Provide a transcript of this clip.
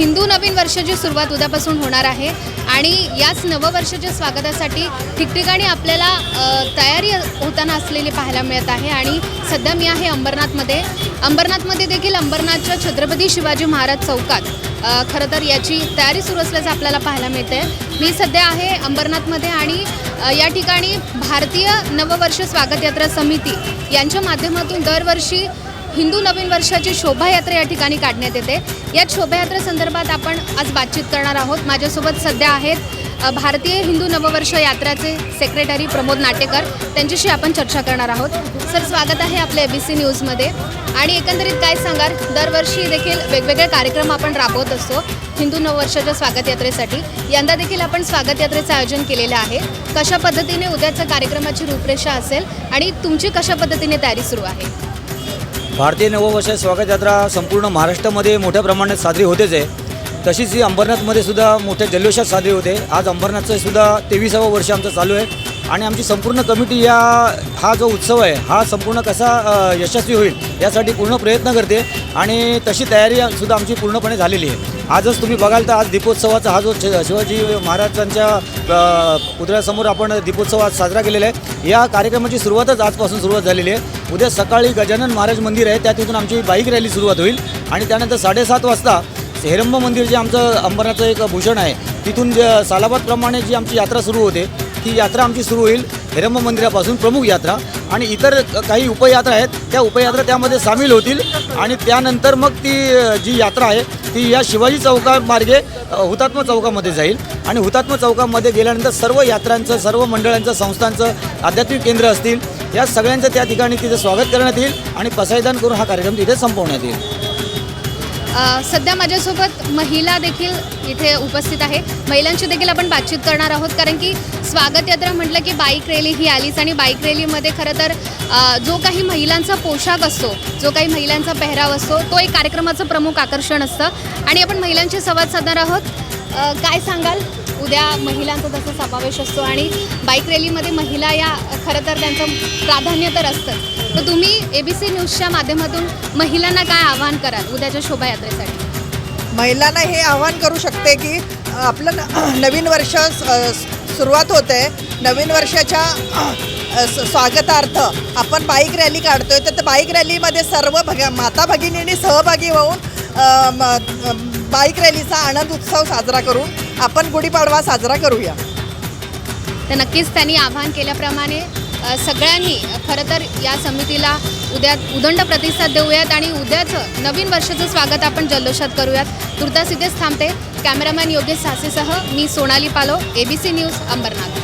हिंदू नवीन वर्षाची सुरुवात उद्यापासून होणार आहे आणि याच नववर्षाच्या स्वागतासाठी ठिकठिकाणी आपल्याला तयारी होताना असलेली पाहायला मिळत आहे आणि सध्या मी आहे अंबरनाथमध्ये. अंबरनाथमध्ये देखील अंबरनाथच्या छत्रपती शिवाजी महाराज चौकात. खरं तर याची तयारी सुरू असल्याचं आपल्याला पाहायला मिळते मी सध्या आहे अंबरनाथमध्ये आणि या ठिकाणी भारतीय नववर्ष स्वागत यात्रा समिती यांच्या माध्यमातून दरवर्षी हिंदू नवीन वर्षाची शोभायात्रा या ठिकाणी काढण्यात येते. या शोभायात्रेसंदर्भात आपण आज बातचीत करणार आहोत. माझ्यासोबत सध्या आहेत भारतीय हिंदू नववर्ष यात्राचे सेक्रेटरी प्रमोद नाटेकर. त्यांच्याशी आपण चर्चा करणार आहोत. सर स्वागत आहे आपल्या ए बी सी न्यूजमध्ये. आणि एकंदरीत काय सांगाल? दरवर्षी देखील वेगवेगळे कार्यक्रम आपण राबवत असतो हिंदू नववर्षाच्या स्वागत यात्रेसाठी. यंदा देखील आपण स्वागत यात्रेचं आयोजन केलेलं आहे. कशा पद्धतीने उद्याच्या कार्यक्रमाची रूपरेषा असेल आणि तुमची कशा पद्धतीने तयारी सुरू आहे? भारतीय नववर्ष स्वागत यात्रा संपूर्ण महाराष्ट्रामध्ये मोठ्या प्रमाणात साजरी होतेच आहे. तशीच ही अंबरनाथमध्ये सुद्धा मोठ्या जल्लोषात साजरी होते. आज अंबरनाथचं सुद्धा तेविसावं वर्ष आमचं चालू आहे आणि आमची संपूर्ण कमिटी या हा जो उत्सव आहे हा संपूर्ण कसा यशस्वी होईल यासाठी पूर्ण प्रयत्न करते आणि तशी तयारी सुद्धा आमची पूर्णपणे झालेली आहे. आजच तुम्ही बघाल तर आज दीपोत्सवाचा हा जो शिवाजी महाराजांच्या पुतळ्यासमोर आपण दीपोत्सव आज साजरा केलेला आहे. या कार्यक्रमाची सुरुवातच आजपासून सुरुवात झालेली आहे. उद्या सकाळी गजानन महाराज मंदिर आहे त्या तिथून आमची बाईक रॅली सुरुवात होईल. आणि त्यानंतर साडेसात वाजता हेरंब मंदिर जे आमचं अंबरनाथचं एक भूषण आहे तिथून जे सालाबादप्रमाणे जी आमची यात्रा सुरू होते ती यात्रा आमची सुरू होईल हेरंब मंदिरापासून प्रमुख यात्रा. आणि इतर काही उपयात्रा आहेत त्या उपयात्रा त्यामध्ये सामील होतील. आणि त्यानंतर मग ती जी यात्रा आहे ती या शिवाजी चौकामार्गे हुतात्मा चौकामध्ये जाईल. आणि हुतात्मा चौकामध्ये गेल्यानंतर सर्व यात्रांचं सर्व मंडळांचं संस्थांचं आध्यात्मिक केंद्र असतील या सगळ्यांचं त्या ठिकाणी तिथे स्वागत करण्यात येईल आणि पसायदान करून हा कार्यक्रम तिथे संपवण्यात येईल. सध्या माझ्यासोबत महिला देखील इथे उपस्थित आहे. महिलांशी देखील आपण बातचीत करणार आहोत कारण की स्वागत यात्रा म्हटलं की बाईक रॅली ही आलीच आणि बाईक रॅलीमध्ये खरं तर जो काही महिलांचा पोशाख असतो जो काही महिलांचा पेहराव असतो तो एक कार्यक्रमाचं प्रमुख आकर्षण असतं. आणि आपण महिलांशी संवाद साधणार आहोत. काय सांगाल? उद्या महिलांचा तसा समावेश असतो आणि बाईक रॅलीमध्ये महिला या खरं तर त्यांचं प्राधान्य तर असतं तर तुम्ही ए बी सी न्यूजच्या माध्यमातून महिलांना काय आव्हान कराल उद्याच्या शोभायात्रेसाठी? महिलांना हे आव्हान करू शकते की आपलं न- नवीन वर्ष सुरुवात होते. नवीन वर्षाच्या स्वागतार्थ आपण बाईक रॅली काढतोय. तर त्या बाईक रॅलीमध्ये सर्व भग माता भगिनींनी सहभागी होऊन बाईक रॅलीचा आनंद उत्सव साजरा करून आपण गुढीपाडवा साजरा करूया. तर नक्कीच त्यांनी आवाहन केल्याप्रमाणे अ, सगळ्यांनी खरं तर या समितीला उद्या उदंड प्रतिसाद देऊयात आणि उद्याचं नवीन वर्षाचं स्वागत आपण जल्लोषात करूयात. तुर्तास इथेच थांबते. कॅमेरामॅन योगेश सासेसह मी Sonali Palo A B C News Ambernath.